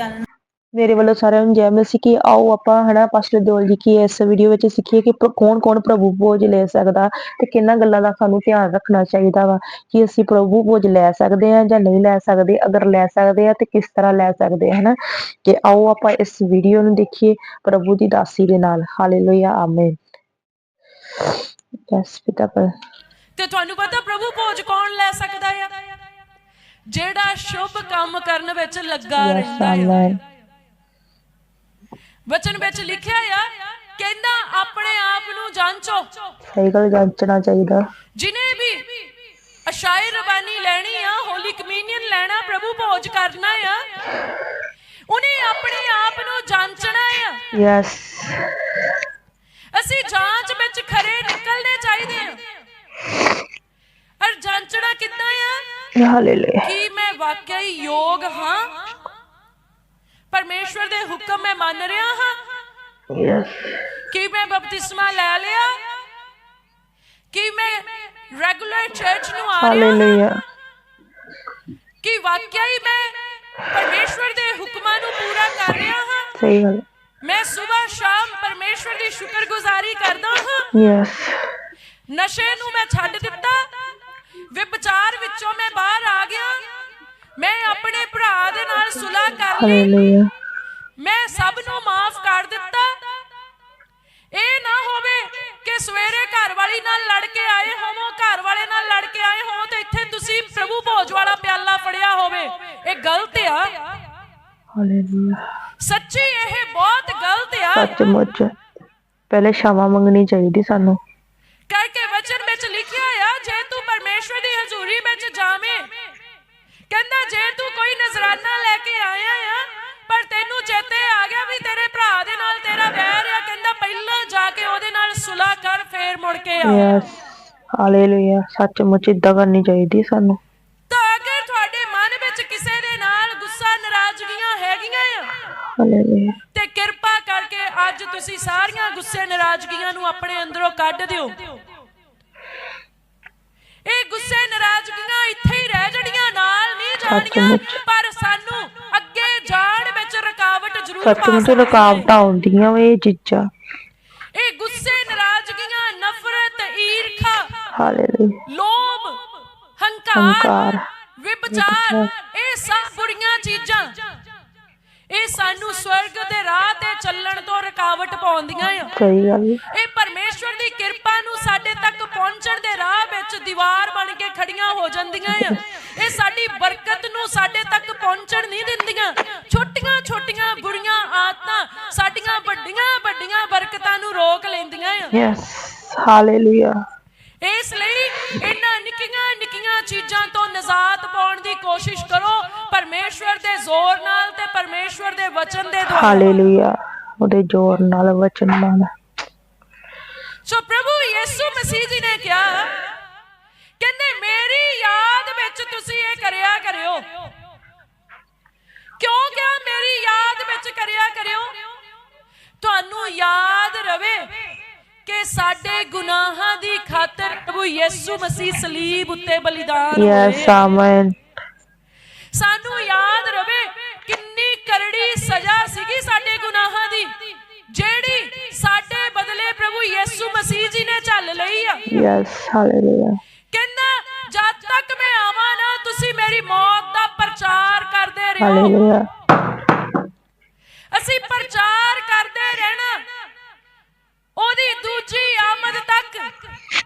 ਜਾਣਨਾ। ਮੇਰੇ ਵੱਲੋਂ ਸਾਰਿਆਂ ਨੂੰ ਜੈ ਮਸੀਹ ਕੀ ਆਓ ਆਪਾਂ ਹਨਾ ਪਾਸਟਰ ਦਿਓਲ ਜੀ ਕੀ ਇਸ ਵੀਡੀਓ ਵਿੱਚ ਸਿੱਖੀਏ ਕਿ ਕੌਣ ਕੌਣ ਪ੍ਰਭੂ ਭੋਜ ਲੈ ਸਕਦਾ ਤੇ ਕਿੰਨਾ ਗੱਲਾਂ ਦਾ ਸਾਨੂੰ ਧਿਆਨ ਰੱਖਣਾ ਚਾਹੀਦਾ ਵਾ ਕਿ ਅਸੀਂ ਪ੍ਰਭੂ ਭੋਜ ਲੈ ਸਕਦੇ ਹਾਂ ਜਾਂ ਨਹੀਂ ਲੈ ਸਕਦੇ ਅਗਰ ਲੈ ਸਕਦੇ ਆ ਤੇ ਕਿਸ ਤਰ੍ਹਾਂ ਲੈ ਸਕਦੇ ਹਨਾ? ਕਿ ਆਓ ਆਪਾਂ ਇਸ ਵੀਡੀਓ ਨੂੰ ਦੇਖੀਏ ਪ੍ਰਭੂ ਦੀ ਦਾਸੀ ਦੇ ਨਾਲ। ਹਾਲੇਲੂਇਆ ਆਮੇਨ ਯਸ ਪਿਤਾ ਪਰ ਤੇ ਤੁਹਾਨੂੰ ਪਤਾ ਪ੍ਰਭੂ ਭੋਜ ਕੌਣ ਲੈ ਸਕਦਾ ਆ? ਜਿਹੜਾ ਸ਼ੁਭ ਕੰਮ ਕਰਨ ਵਿੱਚ ਲੱਗਾ ਰਹਿੰਦਾ ਆਮੇਨ ਵਚਨ ਵਿੱਚ ਲਿਖਿਆ ਆ ਕਹਿੰਦਾ ਆਪਣੇ ਆਪ ਨੂੰ ਜਾਂਚੋ। ਸਹੀ ਗੱਲ ਜਾਂਚਣਾ ਚਾਹੀਦਾ। ਜਿਨੇ ਵੀ ਅਸ਼ਾਇਰ ਰਬਾਨੀ ਲੈਣੀ ਆ ਹੋਲੀ ਕਮਿਊਨੀਅਨ ਲੈਣਾ ਪ੍ਰਭੂ ਭੋਜ ਕਰਨਾ ਆ ਉਹਨੇ ਆਪਣੇ ਆਪ ਨੂੰ ਜਾਂਚਣਾ ਆ। ਯਸ ਅਸੀਂ ਜਾਂਚ ਵਿੱਚ ਖਰੇ ਨਿਕਲਣੇ ਚਾਹੀਦੇ ਆ। ਔਰ ਜਾਂਚਣਾ ਕਿੱਦਾਂ ਆ? ਹਾਲੇਲੂਇਆ। ਕੀ ਮੈਂ ਵਾਕਿਆ ਹੀ ਯੋਗ ਹਾਂ? ਪਰਮੇਸ਼ਵਰ ਦੇ ਹੁਕਮ ਮੈਂ ਮੰਨ ਰਿਹਾ ਹਾਂ? ਯਸ ਕੀ ਮੈਂ ਬਪਤਿਸਮਾ ਲੈ ਲਿਆ? ਕੀ ਮੈਂ ਰੈਗੂਲਰ ਚਰਚ ਨੂੰ ਆ ਰਿਹਾ ਹਾਲੇਲੂਇਆ। ਕੀ ਵਾਕਿਆ ਹੀ ਮੈਂ ਪਰਮੇਸ਼ਵਰ ਦੇ ਹੁਕਮਾਂ ਨੂੰ ਪੂਰਾ ਕਰ ਰਿਹਾ ਹਾਂ? ਸਹੀ ਗੱਲ। ਮੈਂ ਸਵੇਰ ਸ਼ਾਮ ਪਰਮੇਸ਼ਵਰ ਦੀ ਸ਼ੁਕਰਗੁਜ਼ਾਰੀ ਕਰਦਾ ਹਾਂ? ਯਸ ਨਸ਼ੇ ਨੂੰ ਮੈਂ ਛੱਡ ਦਿੱਤਾ? ਵਿਭਚਾਰ ਵਿੱਚੋਂ ਮੈਂ ਬਾਹਰ ਆ ਗਿਆ। ਮੈਂ ਆਪਣੇ ਭਰਾ ਦੇ ਨਾਲ ਸੁਲ੍ਹਾ ਕਰ ਲਈ। ਮੈਂ ਸਭ ਨੂੰ ਮਾਫ ਕਰ ਦਿੱਤਾ। ਇਹ ਨਾ ਹੋਵੇ ਕਿ ਸਵੇਰੇ ਘਰ ਵਾਲੀ ਨਾਲ ਲੜ ਕੇ ਆਏ ਹੋਵੋ ਘਰ ਵਾਲੇ ਨਾਲ ਲੜ ਕੇ ਆਏ ਹੋ ਤੇ ਇੱਥੇ ਤੁਸੀਂ ਪ੍ਰਭੂ ਭੋਜ ਵਾਲਾ ਪਿਆਲਾ ਫੜਿਆ ਹੋਵੇ। ਇਹ ਗਲਤ ਆ। ਹਾਲੇਲੂਇਆ ਸੱਚੀ ਇਹ ਬਹੁਤ ਗਲਤ ਆ। ਸੱਚਮੁੱਚ। ਪਹਿਲੇ ਸ਼ਾਮਾ ਮੰਗਣੀ ਚਾਹੀਦੀ ਸਾਨੂੰ। ਕਰਕੇ ਵਚਨ ਵਿੱਚ ਲਿਖਿਆ ਆ ਜੇ ਤੂੰ ਪਰਮੇਸ਼ਵਰ ਦੀ ਹਜ਼ੂਰੀ ਵਿੱਚ ਜਾਵੇਂ। ਕਹਿੰਦਾ ਜੇ ਤੂੰ ਕੋਈ ਨਜ਼ਰਾਨਾ ਲੈ ਕੇ ਆਇਆ ਆ ਪਰ ਤੈਨੂੰ ਚੇਤੇ ਆ ਗਿਆ ਵੀ ਤੇਰੇ ਭਰਾ ਦੇ ਨਾਲ ਤੇਰਾ ਵੈਰ ਆ ਕਹਿੰਦਾ ਪਹਿਲਾਂ ਜਾ ਕੇ ਉਹਦੇ ਨਾਲ ਸੁਲਾ ਕਰ ਫੇਰ ਮੁੜ ਕੇ ਆ। ਯਸ ਹਾਲੇਲੂਇਆ ਸੱਚਮੁੱਚ ਇਦਾਂ ਕਰਨੀ ਚਾਹੀਦੀ ਸਾਨੂੰ। ਤਾਂ ਅਗਰ ਤੁਹਾਡੇ ਮਨ ਵਿੱਚ ਕਿਸੇ ਦੇ ਨਾਲ ਗੁੱਸਾ ਨਾਰਾਜ਼ਗੀਆਂ ਹੈਗੀਆਂ ਆ ਹਾਲੇਲੂਇਆ ਅੱਜ ਤੁਸੀਂ ਸਾਰੀਆਂ ਗੁੱਸੇ ਨਾਰਾਜ਼ਗੀਆਂ ਨੂੰ ਆਪਣੇ ਅੰਦਰੋਂ ਕੱਢ ਦਿਓ। ਇਹ ਗੁੱਸੇ ਨਾਰਾਜ਼ਗੀਆਂ ਇੱਥੇ ਹੀ ਰਹਿ ਜਣੀਆਂ ਨਾਲ ਨਹੀਂ ਜਾਣੀਆਂ। ਪਰ ਸਾਨੂੰ ਅੱਗੇ ਜਾਣ ਵਿੱਚ ਰੁਕਾਵਟ ਜ਼ਰੂਰ ਪਾ ਸਕਦੀਆਂ ਰੁਕਾਵਟਾਂ ਆਉਂਦੀਆਂ ਵੇ ਚੀਜ਼ਾਂ। ਇਹ ਗੁੱਸੇ ਨਾਰਾਜ਼ਗੀਆਂ ਨਫ਼ਰਤ ਈਰਖਾ ਹਾਲੇਲੂਇਆ। ਲੋਭ ਹੰਕਾਰ ਹੰਕਾਰ, ਵਿਭਚਾਰ। ਇਹ ਸਭ ਬੁਰੀਆਂ ਚੀਜ਼ਾਂ। ਇਹ ਸਾਨੂੰ ਸਵਰਗ ਦੇ ਰਾਹ ਤੇ ਚੱਲਣ ਤੋਂ ਰੁਕਾਵਟ ਪਾਉਂਦੀਆਂ ਆ। ਸਹੀ ਗੱਲ। ਇਹ ਪਰਮੇਸ਼ਵਰ ਦੀ ਕਿਰਪਾ ਨੂੰ ਸਾਡੇ ਤੱਕ ਪਹੁੰਚਣ ਦੇ ਰਾਹ ਵਿੱਚ ਦੀਵਾਰ ਬਣ ਕੇ ਖੜੀਆਂ ਹੋ ਜਾਂਦੀਆਂ ਆ। ਇਹ ਸਾਡੀ ਬਰਕਤ ਨੂੰ ਸਾਡੇ ਤੱਕ ਪਹੁੰਚਣ ਨਹੀਂ ਦਿੰਦੀਆਂ। ਛੋਟੀਆਂ ਛੋਟੀਆਂ ਬੁਰੀਆਂ ਆਦਤਾਂ ਸਾਡੀਆਂ ਵੱਡੀਆਂ ਵੱਡੀਆਂ ਬਰਕਤਾਂ ਨੂੰ ਰੋਕ ਲੈਂਦੀਆਂ ਆ। ਯਸ ਹਾਲੇਲੂਇਆ ਇਸ ਲਈ ਇਹਨਾਂ ਨਿੱਕੀਆਂ ਨਿੱਕੀਆਂ ਚੀਜ਼ਾਂ ਤੋਂ ਨਿਜਾਤ ਪਾਉਣ ਦੀ ਕੋਸ਼ਿਸ਼ ਕਰੋ ਪਰਮੇਸ਼ਵਰ ਦੇ ਜ਼ੋਰ ਨਾਲ ਤੇ ਪਰਮੇਸ਼ਵਰ ਦੇ ਵਚਨ ਦੇ ਦੁਆਰਾ। ਹਾਲੇਲੂਇਆ ਉਹਦੇ ਜ਼ੋਰ ਨਾਲ ਵਚਨ ਨਾਲ ਸੋ ਪ੍ਰਭੂ ਯਿਸੂ ਮਸੀਹ ਜੀ ਨੇ ਕਿਹਾ ਕਹਿੰਦੇ ਮੇਰੀ ਯਾਦ ਵਿੱਚ ਤੁਸੀਂ ਇਹ ਕਰਿਆ ਕਰਿਓ। ਕਿਉਂ ਕਿਹਾ ਮੇਰੀ ਯਾਦ ਵਿੱਚ ਕਰਿਆ ਕਰਿਓ? ਤੁਹਾਨੂੰ ਯਾਦ ਰਵੇ। ਕਿ ਸਾਡੇ ਗੁਨਾਹਾਂ ਦੀ ਖਾਤਰ ਪ੍ਰਭੂ ਯਿਸੂ ਮਸੀਹ ਸਲੀਬ ਉੱਤੇ ਬਲੀਦਾਨ ਯਸ ਹੋਏ ਆਮੇਨ ਸਾਨੂੰ ਯਾਦ ਰਵੇ ਕਿੰਨੀ ਕਰੜੀ ਸਜ਼ਾ ਸੀਗੀ ਸਾਡੇ ਗੁਨਾਹਾਂ ਦੀ ਜਿਹੜੀ ਸਾਡੇ ਬਦਲੇ ਪ੍ਰਭੂ ਯਿਸੂ ਮਸੀਹ ਜੀ ਨੇ ਝੱਲ ਲਈ ਆ। ਯਸ ਹਾਲੇਲੂਇਆ ਕਹਿੰਦਾ ਜਦ ਤੱਕ ਮੈਂ ਆਵਾਂ ਨਾ ਤੁਸੀਂ ਮੇਰੀ ਮੌਤ ਦਾ ਪ੍ਰਚਾਰ ਕਰਦੇ ਰਹੋ। ਹਾਲੇਲੂਇਆ ਅਸੀਂ ਪ੍ਰਚਾਰ ਕਰਦੇ ਰਹਿਣਾ ਉਹਦੀ ਦੂਜੀ ਆਮਦ ਤੱਕ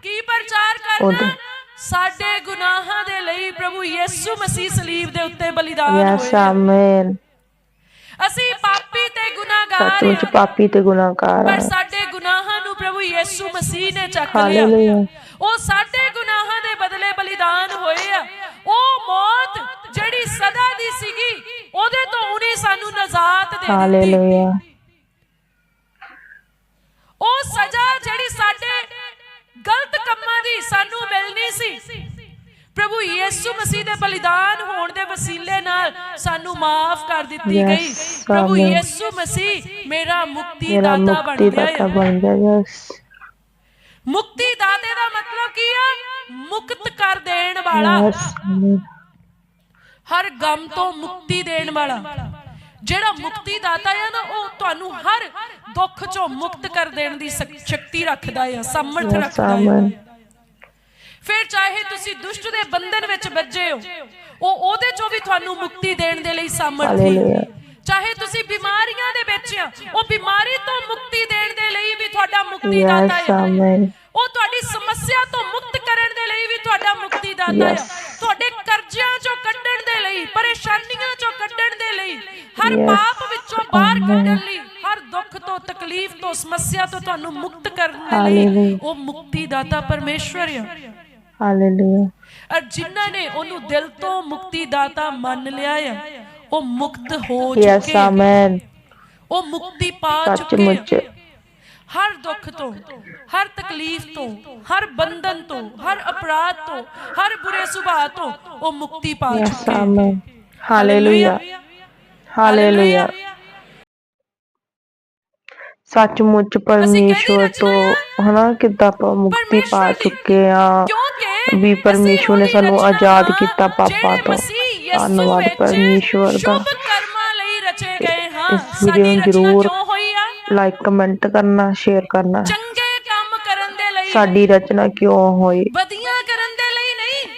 ਕੀ ਪ੍ਰਚਾਰ ਕਰਨਾ? ਸਾਡੇ ਗੁਨਾਹਾਂ ਦੇ ਲਈ ਪ੍ਰਭੂ ਯਿਸੂ ਮਸੀਹ ਸਲੀਬ ਦੇ ਉੱਤੇ ਬਲੀਦਾਨ ਯਸ ਹੋਏ ਆਮੇਨ। ਅਸੀਂ ਪਾਪੀ ਤੇ ਗੁਨਾਹਗਾਰ ਹਾਂ ਪਾਪੀ ਤੇ ਗੁਨਾਹਗਾਰ ਪਰ ਸਾਡੇ ਗੁਨਾਹਾਂ ਨੂੰ ਪ੍ਰਭੂ ਯਿਸੂ ਮਸੀਹ ਨੇ ਚੱਕ ਲਿਆ। ਉਹ ਸਾਡੇ ਗੁਨਾਹਾਂ ਦੇ ਬਦਲੇ ਬਲੀਦਾਨ ਹੋਏ ਆ। ਉਹ ਮੌਤ ਜਿਹੜੀ ਸਦਾ ਦੀ ਸੀਗੀ ਉਹਦੇ ਤੋਂ ਉਹਨੇ ਸਾਨੂੰ ਨਜ਼ਾਤ ਦੇ ਦਿੱਤੀ। ਹਾਲੇਲੂਇਆ। ਦੀ ਸਾਨੂੰ ਮਿਲਣੀ ਸੀ। ਪ੍ਰਭੂ ਯਿਸੂ ਮਸੀਹ ਦੇ ਬਲੀਦਾਨ ਹੋਣ ਦੇ ਵਸੀਲੇ ਨਾਲ ਸਾਨੂੰ ਮਾਫ ਕਰ ਦਿੱਤੀ ਗਈ। ਪ੍ਰਭੂ। ਯਿਸੂ ਮਸੀਹ ਮੇਰਾ ਮੁਕਤੀ ਦਾਤਾ ਬਣ ਗਿਆ ਹੈ। ਮੁਕਤੀ ਦਾਤੇ ਦਾ ਮਤਲਬ ਕੀ ਆ? ਮੁਕਤ ਕਰ ਦੇਣ ਵਾਲਾ। ਹਰ ਗਮ ਤੋਂ ਮੁਕਤੀ ਦੇਣ ਵਾਲਾ। ਜਿਹੜਾ ਮੁਕਤੀ ਦਾਤਾ ਹੈ ਨਾ ਉਹ ਤੁਹਾਨੂੰ ਹਰ ਦੁੱਖ ਚੋਂ ਮੁਕਤ ਕਰ ਦੇਣ ਦੀ ਸ਼ਕ- ਸ਼ਕਤੀ ਰੱਖਦਾ ਹੈ ਸਮਰਥ ਰੱਖਦਾ ਹੈ. ਫਿਰ ਚਾਹੇ ਤੁਸੀਂ ਦੁਸ਼ਟ ਦੇ ਬੰਧਨ ਵਿੱਚ ਵੱਜੇ ਹੋ ਉਹ ਉਹਦੇ ਚੋਂ ਵੀ ਤੁਹਾਨੂੰ ਮੁਕਤੀ ਦੇਣ ਦੇ ਲਈ ਸਮਰਥੀ. ਚਾਹੇ ਤੁਸੀਂ ਬਿਮਾਰੀਆਂ ਦੇ ਵਿੱਚ ਆ ਉਹ ਬਿਮਾਰੀ ਤੋਂ ਮੁਕਤੀ ਦੇਣ ਦੇ ਲਈ ਵੀ ਤੁਹਾਡਾ ਮੁਕਤੀ ਦਾਤਾ ਹੈ. ਉਹ ਤੁਹਾਡੀ ਸਮੱਸਿਆ ਤੋਂ ਮੁਕਤ ਕਰਨ ਦੇ ਲਈ ਵੀ ਤੁਹਾਡਾ ਮੁਕਤੀ ਦਾਤਾ. ਹੈ ਤੁਹਾਡੇ ਕਰਜ਼ਿਆਂ ਚੋਂ ਕੱਢਣ ਦੇ ਲਈ ਪਰੇਸ਼ਾਨੀਆਂ ਚੋਂ ਕੱਢਣ ਦੇ ਲਈ ਹਰ. ਪਾਪ ਵਿੱਚੋਂ ਬਾਹਰ. ਕੱਢਣ ਲਈ ਹਰ ਦੁੱਖ ਤੋਂ ਤਕਲੀਫ ਤੋਂ ਸਮੱਸਿਆ ਤੋਂ ਤੁਹਾਨੂੰ ਮੁਕਤ ਕਰਨ ਦੇ ਲਈ. ਉਹ ਮੁਕਤੀ ਦਾਤਾ ਪਰਮੇਸ਼ਵਰ ਹੈ Hallelujah. ਔਰ ਜਿਨ੍ਹਾਂ ਨੇ ਉਹਨੂੰ ਦਿਲ ਤੋਂ ਮੁਕਤੀ ਦਾਤਾ ਮੰਨ ਲਿਆ ਹੈ ਉਹ ਮੁਕਤ ਹੋ ਚੁੱਕੇ ਆ। Amen. ਉਹ ਮੁਕਤੀ ਪਾ ਚੁੱਕੇ। ਹਰ ਦੁੱਖ ਤੋਂ ਹਰ ਤਕਲੀਫ ਤੋਂ ਹਰ ਬੰਧਨ ਤੋਂ ਹਰ ਅਪਰਾਧ ਤੋਂ ਹਰ ਬੁਰੇ ਸੁਭਾਅ ਤੋਂ ਉਹ ਮੁਕਤੀ ਪਾ ਚੁੱਕੇ ਆ। Amen. Hallelujah. Hallelujah. ਸੱਚਮੁੱਚ ਪਰਮੇਸ਼ਵਰ ਤੋਂ ਹਨਾ ਕਿੱਦਾਂ ਆਪਾਂ ਮੁਕਤੀ ਪਾ ਚੁੱਕੇ ਆ ਵੀ ਪਰਮੇਸ਼ਵਰ ਨੇ ਸਾਨੂੰ ਆਜ਼ਾਦ ਕੀਤਾ ਪਾਪਾਂ ਤੋਂ। ਧੰਨਵਾਦ ਪਰਮੇਸ਼ਵਰ ਦਾ। ਇਸ ਵੀਡੀਓ ਨੂੰ ਜ਼ਰੂਰ ਲਾਈਕ ਕਮੈਂਟ ਕਰਨਾ ਸ਼ੇਅਰ ਕਰਨਾ। ਚੰਗੇ ਕੰਮ ਕਰਨ ਦੇ ਲਈ। ਸਾਡੀ ਰਚਨਾ ਕਿਉਂ ਹੋਈ? ਵਧੀਆਂ ਕਰਨ ਦੇ ਲਈ ਨਹੀਂ।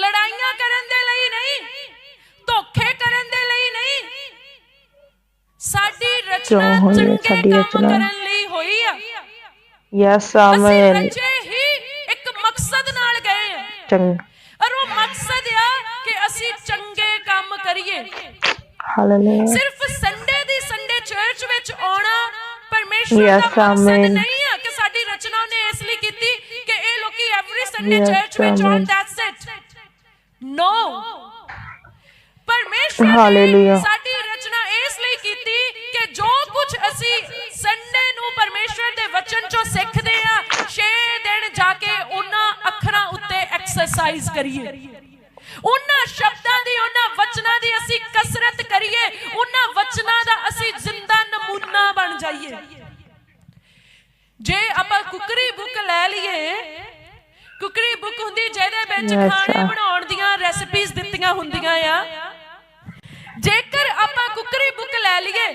ਲੜਾਈਆਂ ਕਰਨ ਦੇ ਲਈ ਨਹੀਂ। ਧੋਖੇ ਕਰਨ ਦੇ ਲਈ ਨਹੀਂ। ਸਾਡੀ ਰਚਨਾ ਚੰਗੇ ਸਾਡੀ ਕੰਮ ਰਚਨਾ? ਕਰਨ ਲਈ ਹੋਈ ਆ। ਯੈਸ ਆਮੇਨ ਚੰਗ ਔਰ ਉਹ ਮਕਸਦ ਆ ਕਿ ਅਸੀਂ ਚੰਗੇ ਕੰਮ ਕਰੀਏ ਹਾਲੇਲੂਇਆ ਸਿਰਫ ਸੰਡੇ ਦੀ ਸੰਡੇ ਚਰਚ ਵਿੱਚ ਆਉਣਾ ਪਰਮੇਸ਼ਵਰ ਦਾ Yes, ਮਕਸਦ amen. ਨਹੀਂ ਹੈ ਕਿ ਸਾਡੀ ਰਚਨਾ ਨੇ ਇਸ ਲਈ ਕੀਤੀ ਕਿ ਇਹ ਲੋਕੀ ਐਵਰੀ ਸੰਡੇ Yes, ਚਰਚ ਵਿੱਚ ਆਉਣ amen. ਦੈਟਸ ਇਟ ਨੋ ਪਰਮੇਸ਼ਵਰ ਨੇ Hallelujah. ਸਾਡੀ ਰਚਨਾ ਇਸ ਲਈ ਕੀਤੀ ਕਿ ਜੋ ਕੁਝ ਅਸੀਂ ਸੰਡੇ ਨੂੰ ਪਰਮੇਸ਼ਵਰ ਦੇ ਵਚਨ ਚੋਂ ਸਿੱਖਦੇ ਆ 6 ਦਿਨ ਜਾ ਕੇ ਉਹਨਾਂ ਐਕਸਰਸਾਈਜ਼ ਕਰੀਏ। ਉਹਨਾਂ ਸ਼ਬਦਾਂ ਦੀ ਉਹਨਾਂ ਵਚਨਾਂ ਦੀ ਅਸੀਂ ਕਸਰਤ ਕਰੀਏ। ਉਹਨਾਂ ਵਚਨਾਂ ਦਾ ਅਸੀਂ ਜ਼ਿੰਦਾ ਨਮੂਨਾ ਬਣ ਜਾਈਏ। ਜੇ ਆਪਾਂ ਕੁਕਰੀ ਬੁੱਕ ਲੈ ਲਈਏ ਕੁਕਰੀ ਬੁੱਕ ਹੁੰਦੀ ਜਿਹਦੇ ਵਿੱਚ ਖਾਣੇ. ਬਣਾਉਣ ਦੀਆਂ ਰੈਸਪੀਜ਼ ਦਿੱਤੀਆਂ ਹੁੰਦੀਆਂ ਆ। ਜੇਕਰ ਆਪਾਂ ਕੁਕਰੀ ਬੁੱਕ ਲੈ ਲਈਏ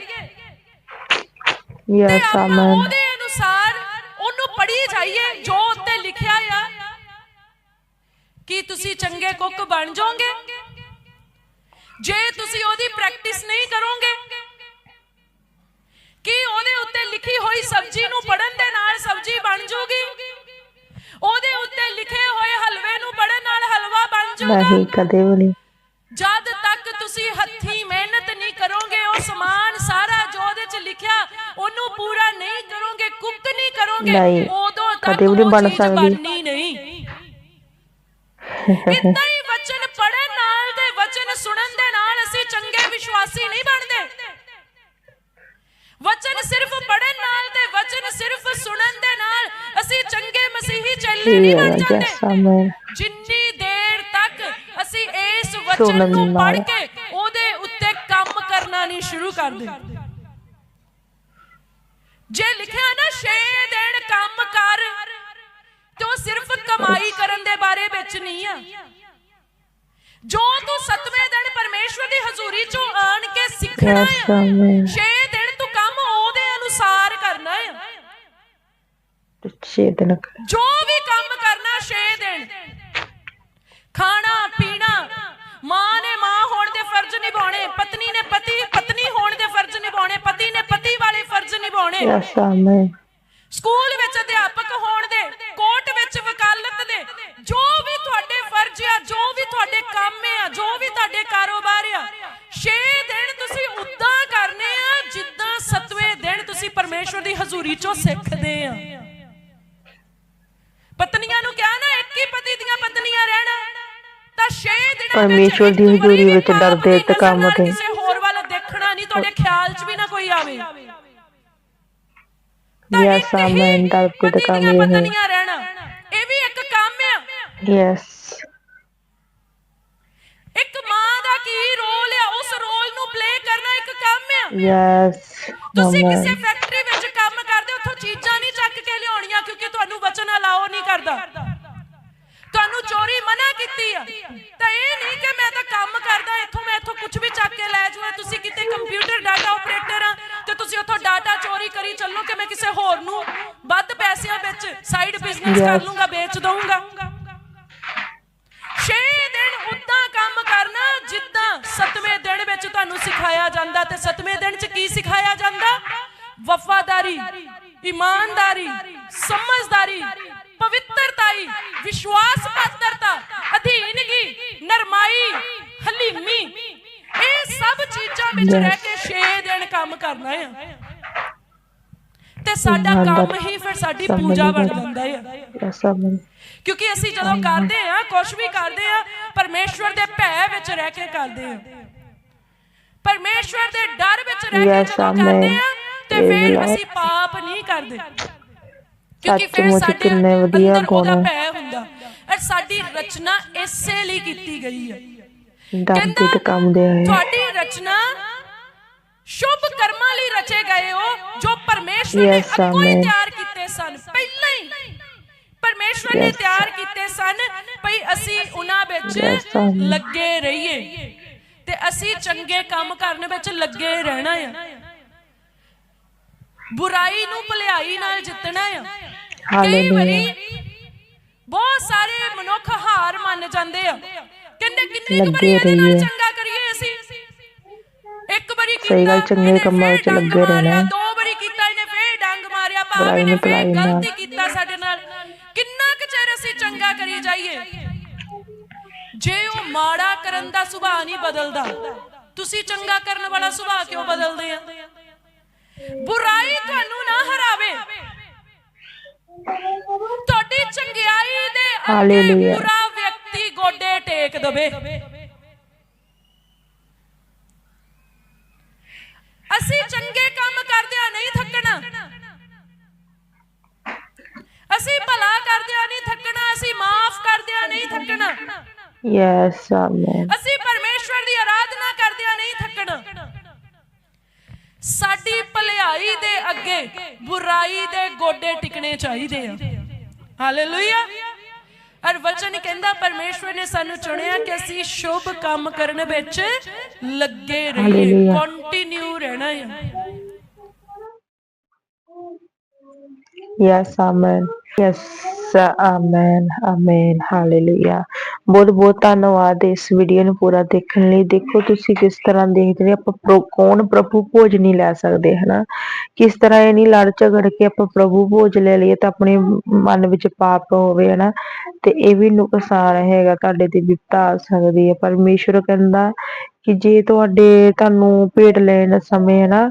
ਯੈਸ ਆਮੇਨ ਉਹਦੇ ਅਨੁਸਾਰ ਉਹਨੂੰ ਪੜ੍ਹੀ ਜਾਈਏ ਜੋ ਉੱਤੇ ਲਿਖਿਆ ਆ ਕੀ ਤੁਸੀਂ ਚੰਗੇ ਕੁੱਕ ਬਣ ਜਾਓਗੇ? ਜੇ ਤੁਸੀਂ ਉਹਦੀ ਪ੍ਰੈਕਟਿਸ ਨਹੀਂ ਕਰੋਗੇ ਕੀ ਉਹਦੇ ਉੱਤੇ ਲਿਖੀ ਹੋਈ ਸਬਜ਼ੀ ਨੂੰ ਪੜਨ ਦੇ ਨਾਲ ਸਬਜ਼ੀ ਬਣ ਜੂਗੀ? ਉਹਦੇ ਉੱਤੇ ਲਿਖੇ ਹੋਏ ਹਲਵੇ ਨੂੰ ਪੜਨ ਨਾਲ ਹਲਵਾ ਬਣ ਜੂਗਾ? ਨਹੀਂ ਕਦੇ ਵੀ ਨਹੀਂ। ਜਦ ਤੱਕ ਤੁਸੀਂ ਹੱਥੀਂ ਮਿਹਨਤ ਨਹੀਂ ਕਰੋਗੇ ਉਹ ਸਮਾਨ ਸਾਰਾ ਜੋ ਉਹਦੇ ਚ ਲਿਖਿਆ ਉਹਨੂੰ ਪੂਰਾ ਨਹੀਂ ਕਰੋਗੇ ਕੁੱਕ ਨਹੀਂ ਕਰੋਗੇ ਉਦੋਂ ਤੱਕ ਕਦੇ ਵੀ ਬਣ ਸਕਦੀ। ਇਦਾਂ ਹੀ ਵਚਨ ਪੜਨ ਨਾਲ ਤੇ ਵਚਨ ਸੁਣਨ ਦੇ ਨਾਲ ਅਸੀਂ ਚੰਗੇ ਵਿਸ਼ਵਾਸੀ ਨਹੀਂ ਬਣਦੇ। ਵਚਨ ਸਿਰਫ ਪੜਨ ਨਾਲ ਤੇ ਵਚਨ ਸਿਰਫ ਸੁਣਨ ਦੇ ਨਾਲ ਅਸੀਂ ਚੰਗੇ ਮਸੀਹੀ ਚੱਲੇ ਨਹੀਂ ਬਣ ਜਾਂਦੇ। ਜਿੰਨੀ ਦੇਰ ਤੱਕ ਅਸੀਂ ਇਸ ਵਚਨ ਨੂੰ ਨਾਲ। ਕੇ ਉਹਦੇ ਉੱਤੇ ਕੰਮ ਕਰਨਾ ਨਹੀਂ ਸ਼ੁਰੂ ਕਰਦੇ। ਜੇ ਲਿਖਿਆ ਨਾ ਛੇ ਦਿਨ ਕੰਮ ਕਰ ਕਮਾਈ ਕਰਨ ਦੇ ਬਾਰੇ ਵਿੱਚ ਨਹੀਂ ਆ। ਜੋ ਤੂੰ ਸਤਵੇਂ ਦਿਨ ਪਰਮੇਸ਼ਵਰ ਦੀ ਹਜ਼ੂਰੀ ਚੋਂ ਆਣ ਕੇ ਸਿੱਖਣਾ ਆ ਆਮੇਨ ਛੇ ਦਿਨ ਤੂੰ ਕੰਮ ਉਹਦੇ ਅਨੁਸਾਰ ਕਰਨਾ ਆ। ਛੇ ਦਿਨ ਜੋ ਵੀ ਕੰਮ ਕਰਨਾ 6 ਦਿਨ। ਖਾਣਾ ਪੀਣਾ ਮਾਂ ਨੇ ਮਾਂ ਹੋਣ ਦੇ ਫਰਜ਼ ਨਿਭਾਉਣੇ ਪਤਨੀ ਨੇ ਪਤੀ ਪਤਨੀ ਹੋਣ ਦੇ ਫਰਜ਼ ਨਿਭਾਉਣੇ ਪਤੀ ਨੇ ਪਤੀ ਵਾਲੇ ਫਰਜ਼ ਨਿਭਾਉਣੇ। ਸਕੂਲ ਵਿੱਚ ਅਧਿਆਪਕ ਹੋਣ ਦੇ ਵਿੱਚ ਵਕਾਲਤ ਦੇ ਜੋ ਵੀ ਤੁਹਾਡੇ ਫਰਜ਼ ਆ ਜੋ ਵੀ ਤੁਹਾਡੇ ਕੰਮ ਆ ਜੋ ਵੀ ਤੁਹਾਡੇ ਕਾਰੋਬਾਰ ਆ 6 ਦਿਨ ਤੁਸੀਂ ਉਦਾਂ ਕਰਨੇ ਆ ਜਿੱਦਾਂ ਸਤਵੇਂ ਦਿਨ ਤੁਸੀਂ ਪਰਮੇਸ਼ਵਰ ਦੀ ਹਜ਼ੂਰੀ ਚੋਂ ਸਿੱਖਦੇ ਆ। ਪਤਨੀਆਂ ਨੂੰ ਕਿਹਾ ਨਾ ਇੱਕ ਹੀ ਪਤੀ ਦੀਆਂ ਪਤਨੀਆਂ ਰਹਿਣਾ। ਤਾਂ 6 ਦਿਨਾਂ ਪਰਮੇਸ਼ਵਰ ਦੀ ਹਜ਼ੂਰੀ ਵਿੱਚ ਡਰਦੇ ਤੇ ਕੰਮ ਤੇ। ਕਿਸੇ ਹੋਰ ਵੱਲ ਦੇਖਣਾ ਨਹੀਂ ਤੁਹਾਡੇ ਖਿਆਲ 'ਚ ਵੀ ਨਾ ਕੋਈ ਆਵੇ। ਹੀ ਆਮੇਨ ਡਰਦੇ ਤੇ ਕੰਮ ਇਹ ਪਤਨੀਆਂ ਰਹਿਣਾ ਇਹ ਵੀ ਇੱਕ ਕੰਮ ਯੈਸ ਇੱਕ ਮਾਂ ਦਾ ਕੀ ਰੋਲ ਆ? ਉਸ ਰੋਲ ਨੂੰ ਪਲੇ ਕਰਨਾ ਇੱਕ ਕੰਮ ਆ? ਯੈਸ ਤੁਸੀਂ ਕਿਸੇ ਆਮੇਨ ਫੈਕਟਰੀ ਵਿੱਚ ਕੰਮ ਕਰਦੇ ਹੋ, ਉੱਥੋਂ ਚੀਜ਼ਾਂ ਨਹੀਂ ਚੱਕ ਕੇ ਲਿਆਉਣੀਆਂ ਕਿਉਂਕਿ ਤੁਹਾਨੂੰ ਵਚਨ ਅਲਾਓ ਨਹੀਂ ਕਰਦਾ। ਤੁਹਾਨੂੰ ਚੋਰੀ ਮਨਾ ਕੀਤੀ ਆ। ਤਾਂ ਇਹ ਨਹੀਂ ਕਿ ਮੈਂ ਤਾਂ ਕੰਮ ਕਰਦਾ ਇੱਥੋਂ ਮੈਂ ਇੱਥੋਂ ਕੁਝ ਵੀ ਚੱਕ ਕੇ ਲੈ ਜਾਵਾਂ ਤੁਸੀਂ ਕਿਤੇ ਕੰਪਿਊਟਰ ਡਾਟਾ ਆਪਰੇਟਰ ਆ ਤੇ ਤੁਸੀਂ ਉੱਥੋਂ ਡਾਟਾ ਚੋਰੀ ਕਰੀ ਚੱਲੋ ਕਿ ਮੈਂ ਕਿਸੇ ਹੋਰ ਨੂੰ ਵੱਧ ਪੈਸਿਆਂ ਵਿੱਚ ਸਾਈਡ ਬਿਜ਼ਨਸ ਕਰ Yes. ਲੂੰਗਾ ਵੇਚ ਦਊਂਗਾ। 6 ਦਿਨ ਉਦਾਂ ਕੰਮ ਕਰਨਾ ਜਿੱਦਾਂ 7ਵੇਂ ਦਿਨ ਵਿੱਚ ਤੁਹਾਨੂੰ ਸਿਖਾਇਆ ਜਾਂਦਾ ਤੇ 7ਵੇਂ ਦਿਨ 'ਚ ਕੀ ਸਿਖਾਇਆ ਜਾਂਦਾ? ਵਫਾਦਾਰੀ ਇਮਾਨਦਾਰੀ ਸਮਝਦਾਰੀ ਪਵਿੱਤਰਤਾਈ ਵਿਸ਼ਵਾਸ ਪਾਤਰਤਾ ਅਧੀਨਗੀ ਨਰਮਾਈ ਹਲੀਮੀ। ਇਹ ਸਭ ਚੀਜ਼ਾਂ ਵਿੱਚ ਰਹਿ ਕੇ 6 ਦਿਨ ਕੰਮ ਕਰਨਾ ਹੈ ਤੇ ਸਾਡਾ ਕੰਮ ਹੀ ਫਿਰ ਸਾਡੀ ਪੂਜਾ ਬਣ ਜਾਂਦਾ ਹੈ ਕਿਉਂਕਿ ਅਸੀਂ ਜਦੋਂ ਕਰਦੇ ਆ ਕੁਝ ਵੀ ਕਰਦੇ ਆ ਪਰਮੇਸ਼ਵਰ ਦੇ ਭੈ ਵਿੱਚ ਰਹਿ ਕੇ ਕਰਦੇ ਆ ਪਰਮੇਸ਼ਵਰ ਦੇ ਡਰ ਵਿੱਚ ਰਹਿ ਕੇ ਜਦੋਂ. ਕਰਦੇ ਆ ਤੇ ਫਿਰ. ਅਸੀਂ ਪਾਪ ਨਹੀਂ ਕਰਦੇ ਕਿਉਂਕਿ ਫਿਰ ਸਾਡੇ ਕਿੰਨੇ ਵਧੀਆ ਗੁਣ। ਭੈ ਹੁੰਦਾ ਔਰ ਸਾਡੀ ਰਚਨਾ ਇਸੇ ਲਈ ਕੀਤੀ ਗਈ ਹੈ ਤੇ ਕੰਮ ਦੇ ਹੋਏ ਤੁਹਾਡੀ ਰਚਨਾ ਸ਼ੁਭ ਕਰਮਾਂ ਲਈ ਰਚੇ ਗਏ ਹੋ ਜੋ ਪਰਮੇਸ਼ਵਰ ਨੇ ਅੱਗੋਂ ਹੀ. ਤਿਆਰ ਕੀਤੇ ਸਨ ਪਹਿਲਾਂ ਪਰਮੇਸ਼ਵਰ ਨੇ. ਤਿਆਰ ਕੀਤੇ ਸਨ ਭਈ ਅਸੀਂ ਉਹਨਾਂ ਵਿੱਚ. ਲੱਗੇ ਰਹੀਏ ਤੇ ਅਸੀਂ ਚੰਗੇ ਕੰਮ ਕਰਨ ਵਿੱਚ ਲੱਗੇ ਰਹਿਣਾ ਆ ਬੁਰਾਈ ਨੂੰ ਭਲਾਈ ਨਾਲ ਜਿੱਤਣਾ ਆ ਕਈ. ਵਾਰੀ ਬਹੁਤ ਸਾਰੇ ਮਨੁੱਖ ਹਾਰ ਮੰਨ ਜਾਂਦੇ ਆ ਕਹਿੰਦੇ ਕਿੰਨੀ ਕੁ ਵਾਰੀ ਇਹਦੇ ਨਾਲ। ਚੰਗਾ ਕਰੀਏ ਅਸੀਂ ਇੱਕ ਵਾਰੀ ਕੀਤਾ ਸਹੀ ਗੱਲ, ਚੰਗੇ ਕੰਮਾਂ ਵਿੱਚ ਲੱਗੇ ਰਹਿਣਾ। ਦੋ ਵਾਰੀ ਕੀਤਾ ਇਹਨੇ ਫੇਰ ਡੰਗ ਮਾਰਿਆ ਭਾਵੇਂ ਇਹਨੇ ਫੇਰ। ਗਲਤੀ ਕੀਤਾ ਸਾਡੇ ਨਾਲ ਕਿੰਨਾ ਕੁ ਚਿਰ ਅਸੀਂ ਚੰਗਾ ਕਰੀ ਜਾਈਏ? ਜੇ ਉਹ ਮਾੜਾ ਕਰਨ ਦਾ ਸੁਭਾਅ ਨਹੀਂ ਬਦਲਦਾ ਤੁਸੀਂ ਚੰਗਾ ਕਰਨ ਵਾਲਾ ਸੁਭਾਅ ਕਿਉਂ ਬਦਲਦੇ ਆ? ਬੁਰਾਈ ਤੁਹਾਨੂੰ ਨਾ ਹਰਾਵੇ। ਤੁਹਾਡੀ ਚੰਗਿਆਈ ਦੇ ਅੱਗੇ. ਬੁਰਾ ਵਿਅਕਤੀ ਗੋਡੇ ਟੇਕ ਦਵੇ। ਅਸੀਂ ਚੰਗੇ ਕੰਮ ਕਰਦਿਆਂ ਨਹੀਂ ਥੱਕਣਾ। ਅਸੀਂ ਭਲਾ ਕਰਦਿਆਂ ਨਹੀਂ ਥੱਕਣਾ ਅਸੀਂ ਮਾਫ ਕਰਦਿਆਂ ਨਹੀਂ ਥੱਕਣਾ। ਯੈਸ ਆਮੇਨ ਅਸੀਂ ਪਰਮੇਸ਼ਵਰ ਦੀ ਆਰਾਧਨਾ ਕਰਦਿਆਂ ਨਹੀਂ ਥੱਕਣਾ। ਸਾਡੀ ਭਲਾਈ ਦੇ ਅੱਗੇ ਬੁਰਾਈ ਦੇ ਗੋਡੇ ਟਿਕਣੇ ਚਾਹੀਦੇ ਆ। ਹਾਲੇਲੂਇਆ ਅਰ ਵਚਨ ਕਹਿੰਦਾ ਪਰਮੇਸ਼ਵਰ ਨੇ ਸਾਨੂੰ ਚੁਣਿਆ ਕਿ ਅਸੀਂ ਸ਼ੁਭ ਕੰਮ ਕਰਨ ਵਿੱਚ ਲੱਗੇ ਰਹੀਏ। ਕੰਟੀਨਿਊ ਰਹਿਣਾ ਹੈ yes amen yes amen amen hallelujah ਬਹੁਤ ਬਹੁਤ ਧੰਨਵਾਦ ਇਸ ਵੀਡੀਓ ਨੂੰ ਪੂਰਾ ਦੇਖਣ ਲਈ। ਦੇਖੋ ਤੁਸੀਂ ਕਿਸ ਤਰ੍ਹਾਂ ਦੇਖਦੇ ਨੇ, ਆਪਾਂ ਪ੍ਰੋ- ਕੌਣ ਪ੍ਰਭੂ ਭੋਜ ਨਹੀਂ ਲੈ ਸਕਦੇ, ਹਨਾ? ਕਿਸ ਤਰ੍ਹਾਂ ਇਹ ਨਹੀਂ ਲੜ ਝਗੜ ਕੇ ਆਪਾਂ ਪ੍ਰਭੂ ਭੋਜ ਲੈ ਲਈਏ ਤਾਂ ਆਪਣੇ ਮਨ ਵਿੱਚ ਪਾਪ ਹੋਵੇ, ਹਨਾ? ਤੇ ਇਹ ਵੀ ਨੁਕਸਾਨ ਹੈਗਾ ਤੁਹਾਡੇ ਤੇ ਵਿਪਤਾ ਆ ਸਕਦੀ ਹੈ। ਪਰਮੇਸ਼ਵਰ ਕਹਿੰਦਾ ਕਿ ਜੇ ਤੁਹਾਡੇ ਤੁਹਾਨੂੰ ਭੇਟ ਲੈਣ ਸਮੇਂ, ਹਨਾ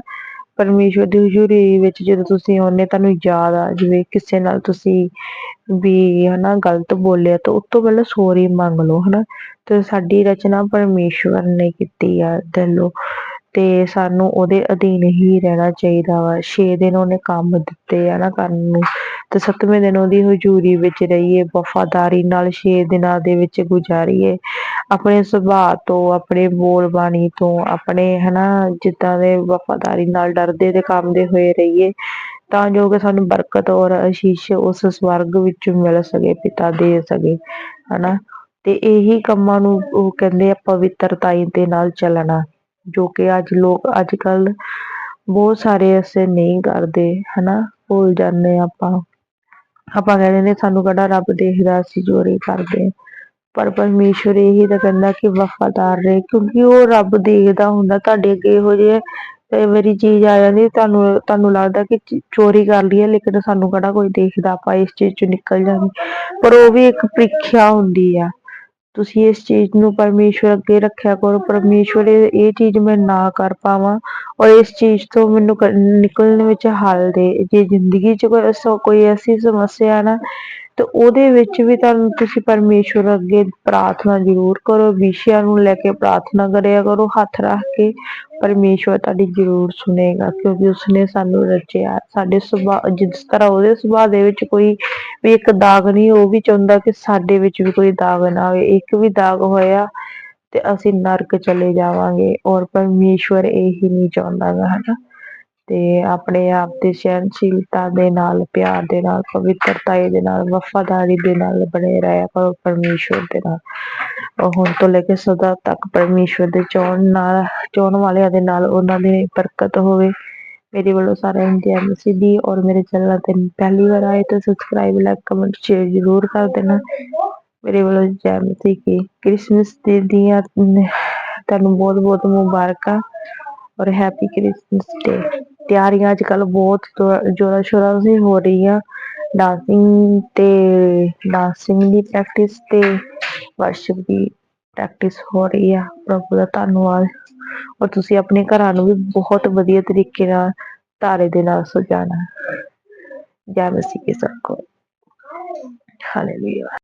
ਪਰਮੇਸ਼ਵਰ ਦੀ ਹਜ਼ੂਰੀ ਵਿੱਚ ਜਦੋਂ ਤੁਸੀਂ ਆਉਂਦੇ ਤੁਹਾਨੂੰ ਯਾਦ ਆ ਜਿਵੇਂ, ਕਿਸੇ ਨਾਲ ਤੁਸੀਂ ਵੀ ਹਨਾ ਗਲਤ ਬੋਲਿਆ ਤਾਂ ਉਸ ਤੋਂ ਪਹਿਲਾਂ ਸੋਰੀ ਮੰਗ ਲਓ ਹਨਾ। ਤੇ ਸਾਡੀ ਰਚਨਾ ਪਰਮੇਸ਼ਵਰ ਨੇ ਕੀਤੀ ਆ ਦਿਲੋਂ ਤੇ ਸਾਨੂੰ ਉਹਦੇ ਅਧੀਨ ਹੀ ਰਹਿਣਾ ਚਾਹੀਦਾ ਵਾ। ਛੇ ਦਿਨ ਉਹਨੇ ਕੰਮ ਦਿੱਤੇ ਆ ਨਾ ਕਰਨ ਨੂੰ। ਤੇ ਸੱਤਵੇਂ ਦਿਨ ਉਹਦੀ ਹਜ਼ੂਰੀ ਵਿੱਚ ਰਹੀਏ, ਵਫਾਦਾਰੀ ਨਾਲ ਛੇ ਦਿਨਾਂ ਦੇ ਵਿੱਚ ਗੁਜ਼ਾਰੀਏ। ਆਪਣੇ ਸੁਭਾਅ ਤੋਂ, ਆਪਣੇ ਬੋਲ ਬਾਣੀ ਤੋਂ, ਆਪਣੇ, ਹਨਾ, ਜਿੱਦਾਂ ਦੇ ਵਫਾਦਾਰੀ ਨਾਲ ਡਰਦੇ ਤੇ ਕੰਮਦੇ ਹੋਏ ਰਹੀਏ, ਤਾਂ ਜੋ ਕਿ ਸਾਨੂੰ ਬਰਕਤ ਔਰ ਅਸ਼ੀਸ਼ ਉਸ ਸਵਰਗ ਵਿੱਚ ਮਿਲ ਸਕੇ, ਪਿਤਾ ਦੇ ਸਕੇ, ਹਨਾ। ਤੇ ਇਹੀ ਕੰਮਾਂ ਨੂੰ ਉਹ ਕਹਿੰਦੇ ਆ ਪਵਿੱਤਰਤਾਈ ਦੇ ਨਾਲ ਚੱਲਣਾ, ਜੋ ਕਿ ਅੱਜ ਲੋਕ, ਅੱਜ ਕੱਲ ਬਹੁਤ ਸਾਰੇ ਐਸੇ ਨਹੀਂ ਕਰਦੇ, ਹਨਾ। ਭੁੱਲ ਜਾਂਦੇ ਆਪਾਂ। ਆਪਾਂ ਕਹਿ ਦਿੰਦੇ ਸਾਨੂੰ ਕਿਹੜਾ ਰੱਬ ਦੇਖਦਾ ਅਸੀਂ ਚੋਰੀ ਕਰਦੇ ਹਾਂ। ਪਰ ਪਰਮੇਸ਼ਵਰ ਇਹੀ ਤਾਂ ਕਹਿੰਦਾ ਕਿ ਵਫਾਦਾਰ ਰਹੇ, ਕਿਉਂਕਿ ਉਹ ਰੱਬ ਦੇਖਦਾ ਹੁੰਦਾ, ਤੁਹਾਡੇ ਅੱਗੇ ਇਹੋ ਜਿਹੇ ਕਈ ਵਾਰੀ ਚੀਜ਼ ਆ ਜਾਂਦੀ, ਤੁਹਾਨੂੰ ਤੁਹਾਨੂੰ ਲੱਗਦਾ ਕਿ ਚੋਰੀ ਕਰ ਲਈ ਹੈ, ਲੇਕਿਨ ਸਾਨੂੰ ਕਿਹੜਾ ਕੋਈ ਦੇਖਦਾ, ਆਪਾਂ ਇਸ ਚੀਜ਼ ਚੋਂ ਨਿਕਲ ਜਾਂਦੇ ਪਰ ਉਹ ਵੀ ਇੱਕ ਪ੍ਰੀਖਿਆ ਹੁੰਦੀ ਆ ਤੁਸੀਂ ਇਸ ਚੀਜ਼ ਨੂੰ ਪਰਮੇਸ਼ਵਰ ਅੱਗੇ ਰੱਖਿਆ ਕਰੋ। ਪਰਮੇਸ਼ਵਰ, ਇਹ ਚੀਜ਼ ਮੈਂ ਨਾ ਕਰ ਪਾਵਾਂ ਔਰ ਇਸ ਚੀਜ਼ ਤੋਂ ਮੈਨੂੰ ਨਿਕਲਣ ਵਿੱਚ ਹੱਲ ਦੇ। ਜੇ ਜ਼ਿੰਦਗੀ 'ਚ ਕੋਈ ਕੋਈ ਐਸੀ ਸਮੱਸਿਆ ਨਾ, ਤੇ ਉਹਦੇ ਵਿੱਚ ਵੀ ਤੁਹਾਨੂੰ ਤੁਸੀਂ ਪਰਮੇਸ਼ਵਰ ਅੱਗੇ ਪ੍ਰਾਰਥਨਾ ਜ਼ਰੂਰ ਕਰੋ। ਵਿਸ਼ਿਆਂ ਨੂੰ ਲੈ ਕੇ ਪ੍ਰਾਰਥਨਾ ਕਰਿਆ ਕਰੋ, ਹੱਥ ਰੱਖ ਕੇ। ਪਰਮੇਸ਼ਵਰ ਤੁਹਾਡੀ ਜ਼ਰੂਰ ਸੁਨੇਗਾ, ਕਿਉਂਕਿ ਉਸਨੇ ਸਾਨੂੰ ਰਚਿਆ। ਸਾਡੇ ਸੁਭਾਅ ਜਿਸ ਤਰ੍ਹਾਂ ਉਹਦੇ ਸੁਭਾਅ ਦੇ ਵਿੱਚ ਕੋਈ ਵੀ ਇੱਕ ਦਾਗ ਨਹੀਂ, ਉਹ ਵੀ ਚਾਹੁੰਦਾ ਕਿ ਸਾਡੇ ਵਿੱਚ ਵੀ ਕੋਈ ਦਾਗ ਨਾ ਹੋਵੇ। ਇੱਕ ਵੀ ਦਾਗ ਹੋਇਆ ਤੇ ਅਸੀਂ ਨਰਕ ਚਲੇ ਜਾਵਾਂਗੇ ਔਰ ਪਰਮੇਸ਼ਵਰ ਇਹੀ ਨਹੀਂ ਚਾਹੁੰਦਾ ਗਾ, ਹਨਾ? ਤੇ ਆਪਣੇ ਆਪ ਦੀ ਸਹਿਣਸ਼ੀਲਤਾ ਦੇ ਨਾਲ, ਪਿਆਰ ਦੇ ਨਾਲ ਪਵਿੱਤਰਤਾ ਦੇ ਨਾਲ, ਵਫਾਦਾਰੀ ਦੇ ਨਾਲ ਬਣੇ ਰਹਿਆ ਕਰੋ ਪਰਮੇਸ਼ਵਰ ਦੇ ਨਾਲ। ਹੁਣ ਤੋਂ ਲੈ ਕੇ ਸਦਾ ਤੱਕ ਪਰਮੇਸ਼ਵਰ ਦੇ ਚਾਹਣ ਨਾਲ ਚਾਹਣ ਵਾਲਿਆਂ ਦੇ ਨਾਲ ਉਹਨਾਂ ਦੀ ਬਰਕਤ ਹੋਵੇ। ਮੇਰੇ ਵੱਲੋਂ ਸਾਰਿਆਂ ਨੂੰ ਜੈ ਮਸੀਹ ਦੀ ਔਰ ਮੇਰੇ ਚੈਨਲ ਤੇ ਪਹਿਲੀ ਵਾਰ ਆਏ ਤਾਂ ਸਬਸਕ੍ਰਾਈਬ ਲਾਈਕ ਕਮੈਂਟ ਸ਼ੇਅਰ ਜ਼ਰੂਰ ਕਰ ਦੇਣਾ। ਮੇਰੇ ਵੱਲੋਂ ਜੈ ਮਸੀਹ ਕੀ ਕ੍ਰਿਸਮਸ ਦੇ ਦੀਆਂ ਤੁਹਾਨੂੰ ਬਹੁਤ ਬਹੁਤ ਮੁਬਾਰਕਾਂ ਔਰ ਹੈਪੀ ਕ੍ਰਿਸਮਸ ਡੇ ਤਿਆਰੀਆਂ ਅੱਜ ਕੱਲ ਬਹੁਤ ਜੋਰਾਂ ਸ਼ੋਰਾਂ ਨਾਲ ਹੋ ਰਹੀਆਂ। ਡਾਂਸਿੰਗ ਤੇ ਡਾਂਸਿੰਗ ਦੀ ਪ੍ਰੈਕਟਿਸ ਤੇ ਵਰਸ਼ਿਪ ਦੀ ਪ੍ਰੈਕਟਿਸ ਹੋ ਰਹੀ ਆ। ਪ੍ਰਭੂ ਦਾ ਧੰਨਵਾਦ। ਔਰ ਤੁਸੀਂ ਆਪਣੇ ਘਰਾਂ ਨੂੰ ਵੀ ਬਹੁਤ ਵਧੀਆ ਤਰੀਕੇ ਨਾਲ ਤਾਰੇ ਦੇ ਨਾਲ ਸਜਾਣਾ। ਜੈ ਮਸੀਹ ਕੀ ਸਭ ਕੋ ਹਾਲੇਲੂਇਆ